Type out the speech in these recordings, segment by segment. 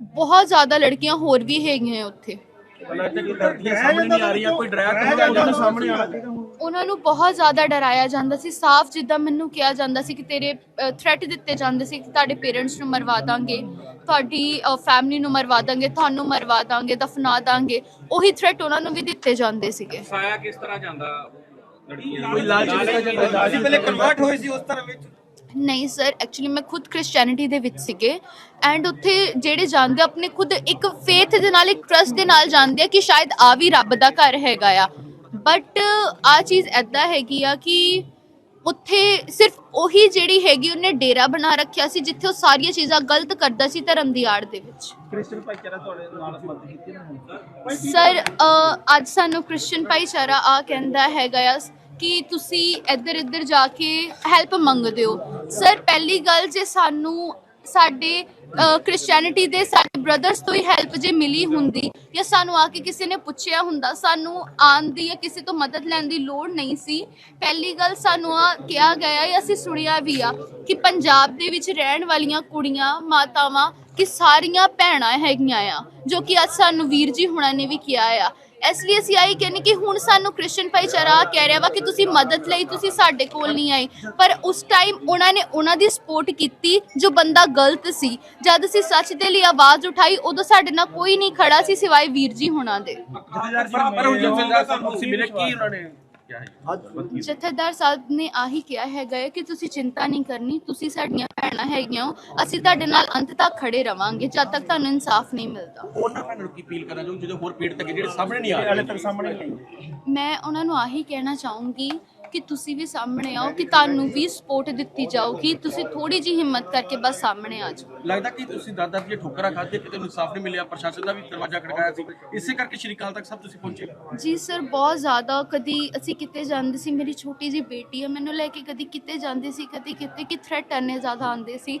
ਬਹੁਤ ਜ਼ਿਆਦਾ ਲੜਕੀਆਂ ਹੋਰ ਵੀ ਹੈਗੀਆਂ ਉੱਥੇ। ਲੱਗਦਾ ਕਿ ਲੜਕੀਆਂ ਸਾਹਮਣੇ ਨਹੀਂ ਆ ਰਹੀਆਂ ਕੋਈ ਡਰਾਇਆ ਕਰਦਾ ਉਹਨਾਂ ਦੇ ਸਾਹਮਣੇ ਆ ਉਹਨਾਂ ਨੂੰ ਬਹੁਤ ਜ਼ਿਆਦਾ ਡਰਾਇਆ ਜਾਂਦਾ ਸੀ ਸਾਫ਼ ਜਿੱਦਾਂ ਮੈਨੂੰ ਕਿਹਾ ਜਾਂਦਾ ਸੀ ਕਿ ਤੇਰੇ ਥ੍ਰੈਟ ਦਿੱਤੇ ਜਾਂਦੇ ਸੀ ਕਿ ਤੁਹਾਡੇ ਪੇਰੈਂਟਸ ਨੂੰ ਮਰਵਾ ਦਾਂਗੇ ਤੁਹਾਡੀ ਫੈਮਿਲੀ ਨੂੰ ਮਰਵਾ ਦਾਂਗੇ ਤੁਹਾਨੂੰ ਮਰਵਾ ਦਾਂਗੇ ਦਫਨਾ ਦਾਂਗੇ ਉਹੀ ਥ੍ਰੈਟ ਉਹਨਾਂ ਨੂੰ ਵੀ ਦਿੱਤੇ ਜਾਂਦੇ ਸੀਗੇ। ਫਸਾਇਆ ਕਿਸ ਤਰ੍ਹਾਂ ਜਾਂਦਾ? ਲੜਕੀਆਂ ਕੋਈ ਲਾਲਚ ਦਿੱਤਾ ਜਾਂਦਾ? ਅਸੀਂ ਪਹਿਲੇ ਕਨਵਰਟ ਹੋਏ ਸੀ ਉਸ ਧਰਮ ਵਿੱਚ। ਨਹੀਂ ਸਰ ਐਕਚੁਅਲੀ ਮੈਂ ਖੁਦ ਕ੍ਰਿਸਚੀਅਨਿਟੀ ਦੇ ਵਿੱਚ ਸੀਗੇ ਐਂਡ ਉੱਥੇ ਜਿਹੜੇ ਜਾਂਦੇ ਆ, ਆਪਣੇ ਖੁਦ ਇੱਕ ਫੇਥ ਦੇ ਨਾਲ ਇੱਕ ਟਰਸਟ ਦੇ ਨਾਲ ਜਾਂਦੇ ਆ ਕਿ ਸ਼ਾਇਦ ਆ ਵੀ ਰੱਬ ਦਾ ਘਰ ਹੈਗਾ ਆ। ਬਟ ਆ ਚੀਜ਼ ਐਦਾਂ ਹੈਗੀ ਆ ਕਿ ਉੱਥੇ ਸਿਰਫ ਉਹੀ ਜਿਹੜੀ ਹੈਗੀ ਉਹਨੇ ਡੇਰਾ ਬਣਾ ਰੱਖਿਆ ਸੀ ਜਿੱਥੇ ਉਹ ਸਾਰੀਆਂ ਚੀਜ਼ਾਂ ਗਲਤ ਕਰਦਾ ਸੀ ਧਰਮ ਦੀ ਆੜ ਦੇ ਵਿੱਚ। ਕ੍ਰਿਸਚੀਅਨ ਭਾਈਚਾਰਾ ਤੁਹਾਡੇ ਨਾਲ ਮਦਦ ਕੀਤੀ ਨਾ ਸਰ ਅ, ਅੱਜ ਸਾਨੂੰ ਕ੍ਰਿਸਚੀਅਨ ਭਾਈਚਾਰਾ ਆ ਕਹਿੰਦਾ ਹੈਗਾ ਆ ਕਿ ਤੁਸੀਂ ਇੱਧਰ ਇੱਧਰ ਜਾ ਕੇ ਹੈਲਪ ਮੰਗਦੇ ਹੋ। ਸਰ ਪਹਿਲੀ ਗੱਲ ਜੇ ਸਾਨੂੰ ਸਾਡੇ ਕ੍ਰਿਸਚੀਅਨਿਟੀ ਦੇ ਸਾਡੇ ਬ੍ਰਦਰਸ ਤੋਂ ਹੀ ਹੈਲਪ ਜੇ ਮਿਲੀ ਹੁੰਦੀ ਜਾਂ ਸਾਨੂੰ ਆ ਕੇ ਕਿਸੇ ਨੇ ਪੁੱਛਿਆ ਹੁੰਦਾ, ਸਾਨੂੰ ਆਉਣ ਦੀ ਜਾਂ ਕਿਸੇ ਤੋਂ ਮਦਦ ਲੈਣ ਦੀ ਲੋੜ ਨਹੀਂ ਸੀ। ਪਹਿਲੀ ਗੱਲ ਸਾਨੂੰ ਆ ਕਿਹਾ ਗਿਆ ਜਾਂ ਅਸੀਂ ਸੁਣਿਆ ਵੀ ਆ ਕਿ ਪੰਜਾਬ ਦੇ ਵਿੱਚ ਰਹਿਣ ਵਾਲੀਆਂ ਕੁੜੀਆਂ, ਮਾਤਾਵਾਂ ਕਿ ਸਾਰੀਆਂ ਭੈਣਾਂ ਹੈਗੀਆਂ ਆ, ਜੋ ਕਿ ਅੱਜ ਸਾਨੂੰ ਵੀਰ ਜੀ ਹੁਣਾਂ ਨੇ ਵੀ ਕਿਹਾ ਆ। ਇਸ ਲਈ ਅਸੀਂ ਆਈ ਕਹਿੰਦੇ ਕਿ ਹੁਣ ਸਾਨੂੰ ਕ੍ਰਿਸਚੀਅਨ ਭਾਈਚਾਰਾ ਕਹਿ ਰਿਹਾ ਵਾ ਕਿ ਤੁਸੀਂ ਮਦਦ ਲਈ ਤੁਸੀਂ ਸਾਡੇ ਕੋਲ ਨਹੀਂ ਆਏ। ਪਰ ਉਸ ਟਾਈਮ ਉਹਨਾਂ ਨੇ ਉਹਨਾਂ ਦੀ ਸਪੋਰਟ ਕੀਤੀ ਜੋ ਬੰਦਾ ਗਲਤ ਸੀ। ਜਦ ਅਸੀਂ ਸੱਚ ਦੇ ਲਈ ਆਵਾਜ਼ ਉਠਾਈ, ਉਦੋਂ ਸਾਡੇ ਨਾਲ ਕੋਈ ਨਹੀਂ ਖੜਾ ਸੀ ਸਿਵਾਏ ਵੀਰ ਜੀ ਹੁਣਾਂ ਦੇ। ਪਰ ਪਰ ਹੁਣ ਜਥੇਦਾਰ ਤੁਸੀਂ ਮਿਲੇ, ਕੀ ਉਹਨਾਂ ਨੇ? ਜਥੇਦਾਰ ਸਾਹਿਬ ਨੇ ਆਹੀ ਕਿਹਾ ਹੈਗਾ ਹੈ ਕਿ ਤੁਸੀਂ ਚਿੰਤਾ ਨਹੀਂ ਕਰਨੀ ਤੁਸੀਂ ਸਾਡੀਆਂ ਭੈਣਾਂ ਹੈਗੀਆਂ ਹੋ ਅਸੀਂ ਤੁਹਾਡੇ ਨਾਲ ਅੰਤ ਤੱਕ ਖੜੇ ਰਵਾਂਗੇ ਜਦ ਤੱਕ ਤੁਹਾਨੂੰ ਇਨਸਾਫ ਨਹੀਂ ਮਿਲਦਾ। ਉਹਨਾਂ ਭੈਣਾਂ ਨੂੰ ਕੀ ਅਪੀਲ ਕਰਨਾ ਚਾਹੁੰਦੇ ਜਿਹੜੇ ਹੋਰ ਪੀੜ ਤੱਕ ਜਿਹੜੇ ਸਾਹਮਣੇ ਨਹੀਂ ਆ ਰਹੇ? ਤੱਕ ਸਾਹਮਣੇ ਨਹੀਂ ਮੈਂ ਉਹਨਾਂ ਨੂੰ ਆਹੀ ਕਹਿਣਾ ਚਾਹੂੰਗੀ ਕਿ ਤੁਸੀਂ ਵੀ ਸਾਹਮਣੇ ਆਓ ਕਿ ਤੁਹਾਨੂੰ ਵੀ ਸਪੋਰਟ ਦਿੱਤੀ ਜਾਊਗੀ। ਤੁਸੀਂ ਥੋੜੀ ਜਿਹੀ ਹਿੰਮਤ ਕਰਕੇ ਬਸ ਸਾਹਮਣੇ ਆ ਜਾਓ। ਲੱਗਦਾ ਕਿ ਤੁਸੀਂ ਦਾਦਾ ਦੀਆਂ ਠੋਕਰਾਂ ਖਾਧੇ ਕਿਤੇ ਨੂੰ ਇਨਸਾਫ ਨਹੀਂ ਮਿਲਿਆ ਪ੍ਰਸ਼ਾਸਨ ਦਾ ਵੀ ਦਰਵਾਜ਼ਾ ਖੜਕਾਇਆ ਸੀ। ਇਸੇ ਕਰਕੇ ਸ਼੍ਰੀ ਅਕਾਲ ਤੱਕ ਸਭ ਤੁਸੀਂ ਪਹੁੰਚੇ। ਜੀ ਸਰ ਬਹੁਤ ਜ਼ਿਆਦਾ ਕਦੀ ਅਸੀਂ ਕਿਤੇ ਜਾਂਦੇ ਸੀ ਮੇਰੀ ਛੋਟੀ ਜੀ ਬੇਟੀ ਹੈ ਮੈਨੂੰ ਲੈ ਕੇ ਕਦੀ ਕਿਤੇ ਜਾਂਦੇ ਸੀ ਕਦੀ ਕਿਤੇ ਕਿ ਥ੍ਰੈਟ ਇੰਨੇ ਜ਼ਿਆਦਾ ਆਉਂਦੇ ਸੀ।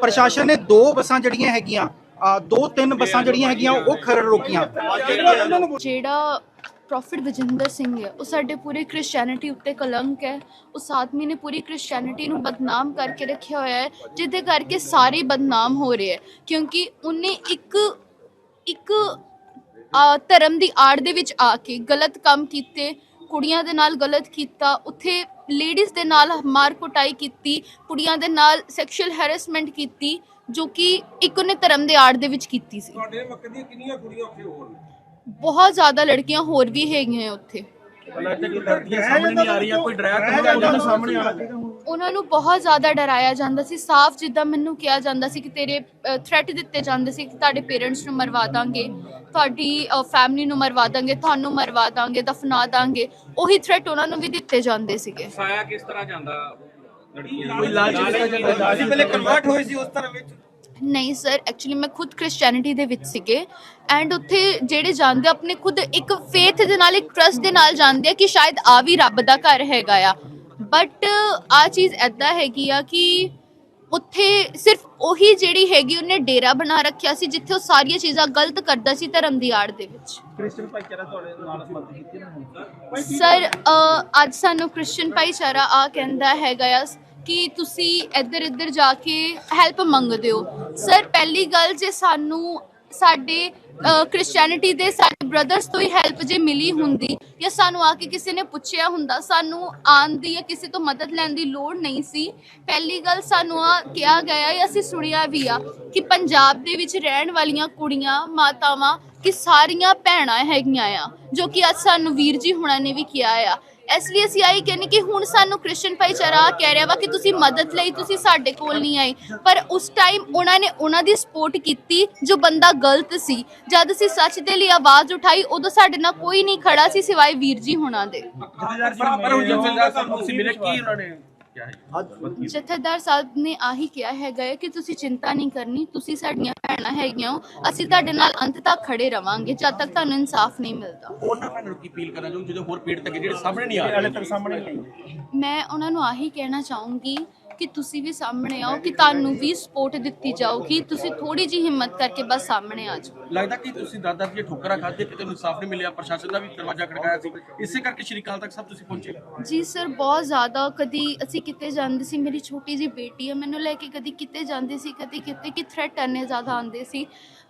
ਪ੍ਰਸ਼ਾਸਨ ਨੇ ਦੋ ਬੱਸਾਂ ਜਿਹੜੀਆਂ ਹੈਗੀਆਂ ਦੋ ਤਿੰਨ ਬੱਸਾਂ ਜਿਹੜੀਆਂ ਹੈਗੀਆਂ, ਉਹ ਖਰੜ ਰੋਕੀਆਂ। ਜਿਹੜਾ ਪ੍ਰੋਫਿਟ ਵਜਿੰਦਰ ਸਿੰਘ ਹੈ, ਉਹ ਸਾਡੇ ਪੂਰੇ ਕ੍ਰਿਸਚੀਅਨਿਟੀ ਉੱਤੇ ਕਲੰਕ ਹੈ। ਉਸ ਆਦਮੀ ਨੇ ਪੂਰੀ ਕ੍ਰਿਸਚੀਅਨਿਟੀ ਨੂੰ ਬਦਨਾਮ ਕਰਕੇ ਰੱਖਿਆ ਹੋਇਆ ਹੈ, ਜਿਹਦੇ ਕਰਕੇ ਸਾਰੇ ਬਦਨਾਮ ਹੋ ਰਹੇ ਹੈ। ਕਿਉਂਕਿ ਉਹਨੇ ਇੱਕ ਇੱਕ ਧਰਮ ਦੀ ਆੜ ਦੇ ਵਿੱਚ ਆ ਕੇ ਗਲਤ ਕੰਮ ਕੀਤੇ ਕੁੜੀਆਂ ਦੇ ਨਾਲ ਗਲਤ ਕੀਤਾ ਉੱਥੇ ਲੇਡੀਜ਼ ਦੇ ਨਾਲ ਮਾਰ ਕੁਟਾਈ ਕੀਤੀ ਕੁੜੀਆਂ ਦੇ ਨਾਲ ਸੈਕਸ਼ੂਅਲ ਹੈਰੈਸਮੈਂਟ ਕੀਤੀ ਜੋ ਕਿ ਇੱਕ ਉਹਨੇ ਧਰਮ ਦੇ ਆੜ ਦੇ ਵਿੱਚ ਕੀਤੀ ਸੀ। ਤੁਹਾਡੇ ਮੱਕੇ ਦੀਆਂ ਕਿੰਨੀਆਂ ਕੁੜੀਆਂ ਉੱਥੇ ਹੋਰ ਨੇ? ਬਹੁਤ ਜ਼ਿਆਦਾ ਲੜਕੀਆਂ ਹੋਰ ਵੀ ਹੈਗੀਆਂ ਉੱਥੇ। ਲੱਗਦਾ ਕਿ ਲੜਕੀਆਂ ਸਾਹਮਣੇ ਨਹੀਂ ਆ ਰਹੀਆਂ ਕੋਈ ਡਰਾਇਆ ਦੇ ਸਾਹਮਣੇ ਆ ਉਹਨਾਂ ਨੂੰ ਬਹੁਤ ਜ਼ਿਆਦਾ ਡਰਾਇਆ ਜਾਂਦਾ ਸੀ। ਸਾਫ਼ ਜਿੱਦਾਂ ਮੈਨੂੰ ਕਿਹਾ ਜਾਂਦਾ ਸੀ ਕਿ ਤੇਰੇ ਥ੍ਰੈਟ ਦਿੱਤੇ ਜਾਂਦੇ ਸੀ ਕਿ ਤੁਹਾਡੇ ਪੇਰੈਂਟਸ ਨੂੰ ਮਰਵਾ ਦਾਂਗੇ ਤੁਹਾਡੀ ਫੈਮਿਲੀ ਨੂੰ ਮਰਵਾ ਦਾਂਗੇ ਤੁਹਾਨੂੰ ਮਰਵਾ ਦਾਂਗੇ ਦਫਨਾ ਦਾਂਗੇ ਉਹੀ ਥ੍ਰੈਟ ਉਹਨਾਂ ਨੂੰ ਵੀ ਦਿੱਤੇ ਜਾਂਦੇ ਸੀਗੇ। ਫਸਾਇਆ ਕਿਸ ਤਰ੍ਹਾਂ ਜਾਂਦਾ? ਲੜਕੀਆਂ ਕੋਈ ਲਾਲਚ ਅਸੀਂ ਪਹਿਲੇ ਕਨਵਰਟ ਹੋਏ ਸੀ ਉਸ ਧਰਮ ਵਿੱਚ? ਨਹੀਂ ਸਰ ਐਕਚੁਅਲੀ ਮੈਂ ਖੁਦ ਕ੍ਰਿਸਚੀਅਨਿਟੀ ਦੇ ਵਿੱਚ ਸੀਗੇ ਐਂਡ ਉੱਥੇ ਜਿਹੜੇ ਜਾਂਦੇ ਆਪਣੇ ਖੁਦ ਇੱਕ ਫੇਥ ਦੇ ਨਾਲ ਇੱਕ ਟਰਸਟ ਦੇ ਨਾਲ ਜਾਂਦੇ ਆ ਕਿ ਸ਼ਾਇਦ ਆ ਵੀ ਰੱਬ ਦਾ ਘਰ ਹੈਗਾ ਆ। ਬਟ ਆ ਚੀਜ਼ ਐਦਾਂ ਹੈਗੀ ਆ ਕਿ ਉੱਥੇ ਸਿਰਫ ਉਹੀ ਜਿਹੜੀ ਹੈਗੀ ਉਹਨੇ ਡੇਰਾ ਬਣਾ ਰੱਖਿਆ ਸੀ ਜਿੱਥੇ ਉਹ ਸਾਰੀਆਂ ਚੀਜ਼ਾਂ ਗਲਤ ਕਰਦਾ ਸੀ ਧਰਮ ਦੀ ਆੜ ਦੇ ਵਿੱਚ। ਕ੍ਰਿਸਚੀਅਨ ਭਾਈਚਾਰਾ ਤੁਹਾਡੇ ਨਾਲ ਮਦਦ ਕੀਤੀ ਨਾ ਸਰ ਅ, ਅੱਜ ਸਾਨੂੰ ਕ੍ਰਿਸਚੀਅਨ ਭਾਈਚਾਰਾ ਆ ਕਹਿੰਦਾ ਹੈਗਾ ਆ ਕਿ ਤੁਸੀਂ ਇੱਧਰ ਇੱਧਰ ਜਾ ਕੇ ਹੈਲਪ ਮੰਗਦੇ ਹੋ। ਸਰ ਪਹਿਲੀ ਗੱਲ ਜੇ ਸਾਨੂੰ ਸਾਡੇ ਕ੍ਰਿਸਚੀਅਨਿਟੀ ਦੇ ਸਾਡੇ ਬ੍ਰਦਰਸ ਤੋਂ ਹੀ ਹੈਲਪ ਜੇ ਮਿਲੀ ਹੁੰਦੀ ਜਾਂ ਸਾਨੂੰ ਆ ਕੇ ਕਿਸੇ ਨੇ ਪੁੱਛਿਆ ਹੁੰਦਾ, ਸਾਨੂੰ ਆਉਣ ਦੀ ਜਾਂ ਕਿਸੇ ਤੋਂ ਮਦਦ ਲੈਣ ਦੀ ਲੋੜ ਨਹੀਂ ਸੀ। ਪਹਿਲੀ ਗੱਲ ਸਾਨੂੰ ਆ ਕਿਹਾ ਗਿਆ ਹੈ ਅਸੀਂ ਸੁਣਿਆ ਵੀ ਆ ਕਿ ਪੰਜਾਬ ਦੇ ਵਿੱਚ ਰਹਿਣ ਵਾਲੀਆਂ ਕੁੜੀਆਂ, ਮਾਤਾਵਾਂ ਕਿ ਸਾਰੀਆਂ ਭੈਣਾਂ ਹੈਗੀਆਂ ਆ, ਜੋ ਕਿ ਅੱਜ ਸਾਨੂੰ ਵੀਰ ਜੀ ਹੁਣਾਂ ਨੇ ਵੀ ਕਿਹਾ ਆ। ਇਸ ਲਈ ਅਸੀਂ ਆਈ ਕਹਿੰਦੇ ਕਿ ਹੁਣ ਸਾਨੂੰ ਕ੍ਰਿਸਚੀਅਨ ਭਾਈਚਾਰਾ ਕਹਿ ਰਿਹਾ ਵਾ ਕਿ ਤੁਸੀਂ ਮਦਦ ਲਈ ਤੁਸੀਂ ਸਾਡੇ ਕੋਲ ਨਹੀਂ ਆਏ। ਪਰ ਉਸ ਟਾਈਮ ਉਹਨਾਂ ਨੇ ਉਹਨਾਂ ਦੀ ਸਪੋਰਟ ਕੀਤੀ ਜੋ ਬੰਦਾ ਗਲਤ ਸੀ। ਜਦ ਅਸੀਂ ਸੱਚ ਦੇ ਲਈ ਆਵਾਜ਼ ਉਠਾਈ, ਉਦੋਂ ਸਾਡੇ ਨਾਲ ਕੋਈ ਨਹੀਂ ਖੜਾ ਸੀ ਸਿਵਾਏ ਵੀਰ ਜੀ ਹੁਣਾਂ ਦੇ। ਪਰ ਪਰ ਜਥੇਦਾਰ ਸਾਹਿਬ ਤੁਸੀਂ ਮਿਲੇ, ਕੀ ਉਹਨਾਂ ਨੇ? ਜਥੇਦਾਰ ਸਾਹਿਬ ਨੇ ਆਹੀ ਕਿਹਾ ਹੈਗਾ ਹੈ ਕਿ ਤੁਸੀਂ ਚਿੰਤਾ ਨਹੀਂ ਕਰਨੀ ਤੁਸੀਂ ਸਾਡੀਆਂ ਭੈਣਾਂ ਹੈਗੀਆਂ ਹੋ ਅਸੀਂ ਤੁਹਾਡੇ ਨਾਲ ਅੰਤ ਤੱਕ ਖੜੇ ਰਵਾਂਗੇ ਜਦ ਤੱਕ ਤੁਹਾਨੂੰ ਇਨਸਾਫ ਨਹੀਂ ਮਿਲਦਾ। ਉਹਨਾਂ ਭੈਣਾਂ ਨੂੰ ਕੀ ਅਪੀਲ ਕਰਨਾ ਚਾਹੁੰਦੇ ਜਿਹੜੇ ਹੋਰ ਪੀੜ ਤੱਕ ਜਿਹੜੇ ਸਾਹਮਣੇ ਨਹੀਂ ਆ ਰਹੇ? ਹਾਲੇ ਤੱਕ ਸਾਹਮਣੇ ਨਹੀਂ ਮੈਂ ਉਹਨਾਂ ਨੂੰ ਆਹੀ ਕਹਿਣਾ ਚਾਹੂੰਗੀ ਕਿ ਤੁਸੀਂ ਵੀ ਸਾਹਮਣੇ ਆਓ ਕਿ ਤੁਹਾਨੂੰ ਵੀ ਸਪੋਰਟ ਦਿੱਤੀ ਜਾਊਗੀ। ਤੁਸੀਂ ਥੋੜੀ ਜੀ ਹਿੰਮਤ ਕਰਕੇ ਬਸ ਸਾਹਮਣੇ ਆ ਜਾਓ। ਲੱਗਦਾ ਕਿ ਤੁਸੀਂ ਦਾਦਾ ਜੀ ਠੋਕਰਾਂ ਖਾਧੇ ਕਿਤੇ ਇਨਸਾਫ ਨਹੀਂ ਮਿਲਿਆ ਪ੍ਰਸ਼ਾਸਨ ਦਾ ਵੀ ਦਰਵਾਜ਼ਾ ਖੜਕਾਇਆ ਸੀ। ਇਸੇ ਕਰਕੇ ਸ਼੍ਰੀ ਅਕਾਲ ਤੱਕ ਸਭ ਤੁਸੀਂ ਪਹੁੰਚੇ। ਜੀ ਸਰ ਬਹੁਤ ਜ਼ਿਆਦਾ ਕਦੀ ਅਸੀਂ ਕਿਤੇ ਜਾਂਦੇ ਸੀ ਮੇਰੀ ਛੋਟੀ ਜੀ ਬੇਟੀ ਹੈ ਮੈਨੂੰ ਲੈ ਕੇ ਕਦੀ ਕਿਤੇ ਜਾਂਦੇ ਸੀ ਕਦੀ ਕਿਤੇ ਕਿ ਥ੍ਰੈਟ ਇੰਨੇ ਜ਼ਿਆਦਾ ਆਉਂਦੇ ਸੀ।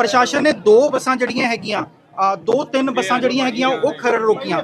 ਪ੍ਰਸ਼ਾਸਨ ਨੇ ਦੋ ਬੱਸਾਂ ਜਿਹੜੀਆਂ ਹੈਗੀਆਂ ਆ ਦੋ ਤਿੰਨ ਬੱਸਾਂ ਜਿਹੜੀਆਂ ਹੈਗੀਆਂ, ਉਹ ਖਰੜ ਰੋਕੀਆਂ।